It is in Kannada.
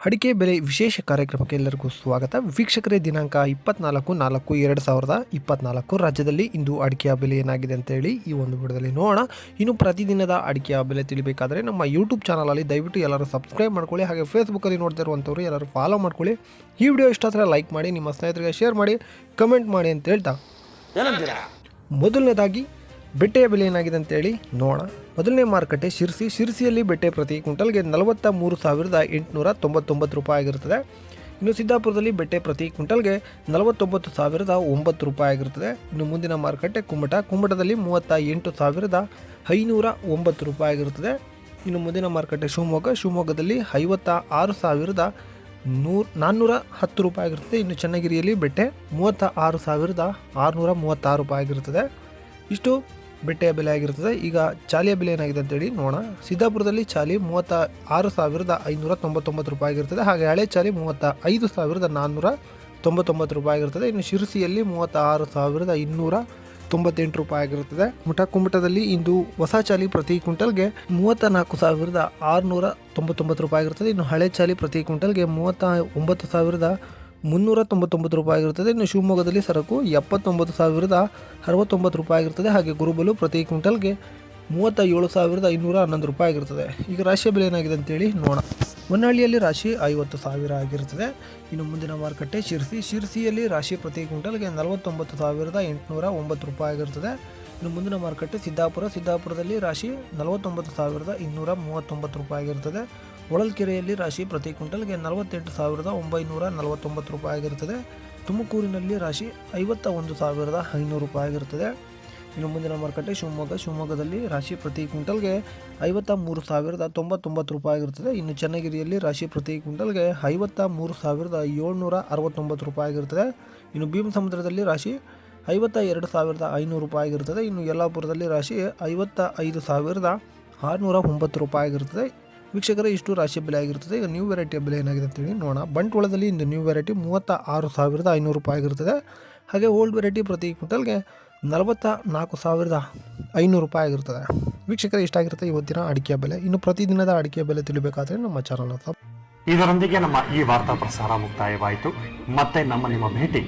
ಅಡಿಕೆ ಬೆಲೆ ವಿಶೇಷ ಕಾರ್ಯಕ್ರಮಕ್ಕೆ ಎಲ್ಲರಿಗೂ ಸ್ವಾಗತ. ವೀಕ್ಷಕರೇ ದಿನಾಂಕ ಇಪ್ಪತ್ನಾಲ್ಕು ನಾಲ್ಕು ಎರಡು ಸಾವಿರದ ಇಪ್ಪತ್ನಾಲ್ಕು ರಾಜ್ಯದಲ್ಲಿ ಇಂದು ಅಡಿಕೆಯ ಬೆಲೆ ಏನಾಗಿದೆ ಅಂತೇಳಿ ಈ ಒಂದು ವಿಡಿಯೋದಲ್ಲಿ ನೋಡೋಣ. ಇನ್ನು ಪ್ರತಿದಿನದ ಅಡಿಕೆಯ ಬೆಲೆ ತಿಳಿಬೇಕಾದ್ರೆ ನಮ್ಮ ಯೂಟ್ಯೂಬ್ ಚಾನಲಲ್ಲಿ ದಯವಿಟ್ಟು ಎಲ್ಲರೂ ಸಬ್ಸ್ಕ್ರೈಬ್ ಮಾಡ್ಕೊಳ್ಳಿ. ಹಾಗೆ ಫೇಸ್ಬುಕ್ಕಲ್ಲಿ ನೋಡ್ತಾ ಇರುವಂಥವ್ರು ಎಲ್ಲರೂ ಫಾಲೋ ಮಾಡ್ಕೊಳ್ಳಿ. ಈ ವಿಡಿಯೋ ಇಷ್ಟ ಆದರೆ ಲೈಕ್ ಮಾಡಿ ನಿಮ್ಮ ಸ್ನೇಹಿತರಿಗೆ ಶೇರ್ ಮಾಡಿ ಕಮೆಂಟ್ ಮಾಡಿ ಅಂತ ಹೇಳ್ತಾ. ಮೊದಲನೇದಾಗಿ ಬೆಟ್ಟೆಯ ಬೆಲೆ ಏನಾಗಿದೆ ಅಂತೇಳಿ ನೋಡೋಣ. ಮೊದಲನೇ ಮಾರುಕಟ್ಟೆ ಶಿರ್ಸಿ. ಶಿರ್ಸಿಯಲ್ಲಿ ಬೆಟ್ಟೆ ಪ್ರತಿ ಕ್ವಿಂಟಲ್ಗೆ ನಲವತ್ತ ಮೂರು ಸಾವಿರದ ಎಂಟುನೂರ ತೊಂಬತ್ತೊಂಬತ್ತು ರೂಪಾಯಿ ಆಗಿರುತ್ತದೆ. ಇನ್ನು ಸಿದ್ದಾಪುರದಲ್ಲಿ ಬೆಟ್ಟೆ ಪ್ರತಿ ಕ್ವಿಂಟಲ್ಗೆ ನಲವತ್ತೊಂಬತ್ತು ಸಾವಿರದ ಒಂಬತ್ತು ರೂಪಾಯಿ ಆಗಿರುತ್ತದೆ. ಇನ್ನು ಮುಂದಿನ ಮಾರುಕಟ್ಟೆ ಕುಮ್ಮಟ. ಕುಮ್ಮಟದಲ್ಲಿ ಮೂವತ್ತ ಎಂಟು ಸಾವಿರದ ಐನೂರ ಒಂಬತ್ತು ರೂಪಾಯಿ ಆಗಿರುತ್ತದೆ. ಇನ್ನು ಮುಂದಿನ ಮಾರುಕಟ್ಟೆ ಶಿವಮೊಗ್ಗ. ಶಿವಮೊಗ್ಗದಲ್ಲಿ ಐವತ್ತ ಆರು ಸಾವಿರದ ನೂರ, ನಾನ್ನೂರ ಹತ್ತು ರೂಪಾಯಿ ಆಗಿರ್ತದೆ ಇನ್ನು ಚನ್ನಗಿರಿಯಲ್ಲಿ ಬೆಟ್ಟೆ ಮೂವತ್ತ ಆರು ಸಾವಿರದ ಆರುನೂರ ಮೂವತ್ತಾರು ರೂಪಾಯಿ ಆಗಿರುತ್ತದೆ. ಇಷ್ಟು ಬೆಟ್ಟೆಯ ಬೆಲೆ ಆಗಿರ್ತದೆ. ಈಗ ಚಾಲಿಯ ಬೆಲೆ ಏನಾಗಿದೆ ಅಂತೇಳಿ ನೋಡೋಣ. ಸಿದ್ದಾಪುರದಲ್ಲಿ ಚಾಲಿ ಮೂವತ್ತ ಆರು ಸಾವಿರದ ಐನೂರ ತೊಂಬತ್ತೊಂಬತ್ತು ರೂಪಾಯಿ ಆಗಿರ್ತದೆ. ಹಾಗೆ ಹಳೆ ಚಾಲಿ ಮೂವತ್ತ ಐದು ಸಾವಿರದ ನಾನ್ನೂರ ತೊಂಬತ್ತೊಂಬತ್ತು ರೂಪಾಯಿ ಆಗಿರ್ತದೆ. ಇನ್ನು ಶಿರಸಿಯಲ್ಲಿ ಮೂವತ್ತ ಆರು ಸಾವಿರದ ಇನ್ನೂರ ತೊಂಬತ್ತೆಂಟು ರೂಪಾಯಿ ಆಗಿರುತ್ತದೆ ಮುಠ ಕುಮಟದಲ್ಲಿ ಇಂದು ಹೊಸ ಚಾಲಿ ಪ್ರತಿ ಕ್ವಿಂಟಲ್ಗೆ ಮೂವತ್ತ ನಾಲ್ಕು ಸಾವಿರದ ಆರುನೂರ ತೊಂಬತ್ತೊಂಬತ್ತು ರೂಪಾಯಿ ಆಗಿರುತ್ತದೆ ಇನ್ನು ಹಳೆ ಚಾಲಿ ಪ್ರತಿ ಕ್ವಿಂಟಲ್ಗೆ ಮೂವತ್ತ ಒಂಬತ್ತು ಸಾವಿರದ ಮುನ್ನೂರ ತೊಂಬತ್ತೊಂಬತ್ತು ರೂಪಾಯಿ ಆಗಿರುತ್ತದೆ. ಇನ್ನು ಶಿವಮೊಗ್ಗದಲ್ಲಿ ಸರಕು ಎಪ್ಪತ್ತೊಂಬತ್ತು ಸಾವಿರದ ಅರವತ್ತೊಂಬತ್ತು ರೂಪಾಯಿ ಆಗಿರುತ್ತದೆ. ಹಾಗೆ ಗುರುಬಲು ಪ್ರತಿ ಕ್ವಿಂಟಲ್ಗೆ ಮೂವತ್ತ ಏಳು ಸಾವಿರದ ಇನ್ನೂರ ಹನ್ನೊಂದು ರೂಪಾಯಿ ಆಗಿರುತ್ತದೆ. ಈಗ ರಾಶಿಯ ಬೆಲೆ ಏನಾಗಿದೆ ಅಂತೇಳಿ ನೋಡೋಣ. ಹೊನ್ನಾಳಿಯಲ್ಲಿ ರಾಶಿ ಐವತ್ತು ಸಾವಿರ ಆಗಿರುತ್ತದೆ. ಇನ್ನು ಮುಂದಿನ ಮಾರುಕಟ್ಟೆ ಶಿರ್ಸಿ. ಶಿರ್ಸಿಯಲ್ಲಿ ರಾಶಿ ಪ್ರತಿ ಕ್ವಿಂಟಲ್ಗೆ ನಲವತ್ತೊಂಬತ್ತು ಸಾವಿರದ ಎಂಟುನೂರ ಒಂಬತ್ತು ರೂಪಾಯಿ ಆಗಿರುತ್ತದೆ. ಇನ್ನು ಮುಂದಿನ ಮಾರುಕಟ್ಟೆ ಸಿದ್ದಾಪುರ. ಸಿದ್ದಾಪುರದಲ್ಲಿ ರಾಶಿ ನಲವತ್ತೊಂಬತ್ತು ಸಾವಿರದ ಇನ್ನೂರ ಮೂವತ್ತೊಂಬತ್ತು ರೂಪಾಯಿ ಆಗಿರುತ್ತದೆ. ಹೊಳಲ್ಕೆರೆಯಲ್ಲಿ ರಾಶಿ ಪ್ರತಿ ಕ್ವಿಂಟಲ್ಗೆ ನಲವತ್ತೆಂಟು ಸಾವಿರದ ಒಂಬೈನೂರ ನಲವತ್ತೊಂಬತ್ತು ರೂಪಾಯಿ ಆಗಿರುತ್ತದೆ. ತುಮಕೂರಿನಲ್ಲಿ ರಾಶಿ ಐವತ್ತ ಒಂದು ಸಾವಿರದ ಐನೂರು ರೂಪಾಯಿ ಆಗಿರುತ್ತದೆ. ಇನ್ನು ಮುಂದಿನ ಮಾರುಕಟ್ಟೆ ಶಿವಮೊಗ್ಗ. ಶಿವಮೊಗ್ಗದಲ್ಲಿ ರಾಶಿ ಪ್ರತಿ ಕ್ವಿಂಟಲ್ಗೆ ಐವತ್ತ ಮೂರು ಸಾವಿರದ ತೊಂಬತ್ತೊಂಬತ್ತು ರೂಪಾಯಿ ಆಗಿರುತ್ತದೆ. ಇನ್ನು ಚನ್ನಗಿರಿಯಲ್ಲಿ ರಾಶಿ ಪ್ರತಿ ಕ್ವಿಂಟಲ್ಗೆ ಐವತ್ತ ಮೂರು ಸಾವಿರದ ಏಳ್ನೂರ ಅರವತ್ತೊಂಬತ್ತು ರೂಪಾಯಿ ಆಗಿರುತ್ತದೆ. ಇನ್ನು ಭೀಮ ಸಮುದ್ರದಲ್ಲಿ ರಾಶಿ ಐವತ್ತ ಎರಡು ಸಾವಿರದ ಐನೂರು ರೂಪಾಯಿ ಆಗಿರುತ್ತದೆ. ಇನ್ನು ಯಲ್ಲಾಪುರದಲ್ಲಿ ರಾಶಿ ಐವತ್ತ ಐದು ಸಾವಿರದ ಆರುನೂರ ಒಂಬತ್ತು ರೂಪಾಯಿ ಆಗಿರುತ್ತದೆ. ವೀಕ್ಷಕರೇ, ಇಷ್ಟು ರಾಶಿ ಬೆಲೆ ಆಗಿರುತ್ತದೆ ಈಗ ನ್ಯೂ ವೆರೈಟಿಯ ಬೆಲೆ ಏನಾಗಿದೆ ಅಂತ ಹೇಳಿ ನೋಡೋಣ. ಬಂಟ್ವಾಳದಲ್ಲಿ ಇಂದು ನ್ಯೂ ವೆರೈಟಿ ಮೂವತ್ತ ಆರು ಸಾವಿರದ ಐನೂರು ರೂಪಾಯಿ ಆಗಿರುತ್ತದೆ ಹಾಗೆ ಓಲ್ಡ್ ವೆರೈಟಿ ಪ್ರತಿ ಕ್ವಿಂಟಲ್ಗೆ ನಲವತ್ತ ನಾಲ್ಕು ಸಾವಿರದ ಐನೂರು ರೂಪಾಯಿ ಆಗಿರುತ್ತದೆ ವೀಕ್ಷಕರ, ಇಷ್ಟಾಗಿರುತ್ತೆ ಇವತ್ತಿನ ಅಡಿಕೆ ಬೆಲೆ. ಇನ್ನು ಪ್ರತಿದಿನದ ಅಡಿಕೆ ಬೆಲೆ ತಿಳಿಬೇಕಾದ್ರೆ ನಮ್ಮ ಚಾನಲ್ ಇದರೊಂದಿಗೆ ನಮ್ಮ ಈ ವಾರ್ತಾ ಪ್ರಸಾರ ಮುಕ್ತಾಯವಾಯಿತು. ಮತ್ತೆ ನಮ್ಮ ನಿಮ್ಮ ಭೇಟಿ.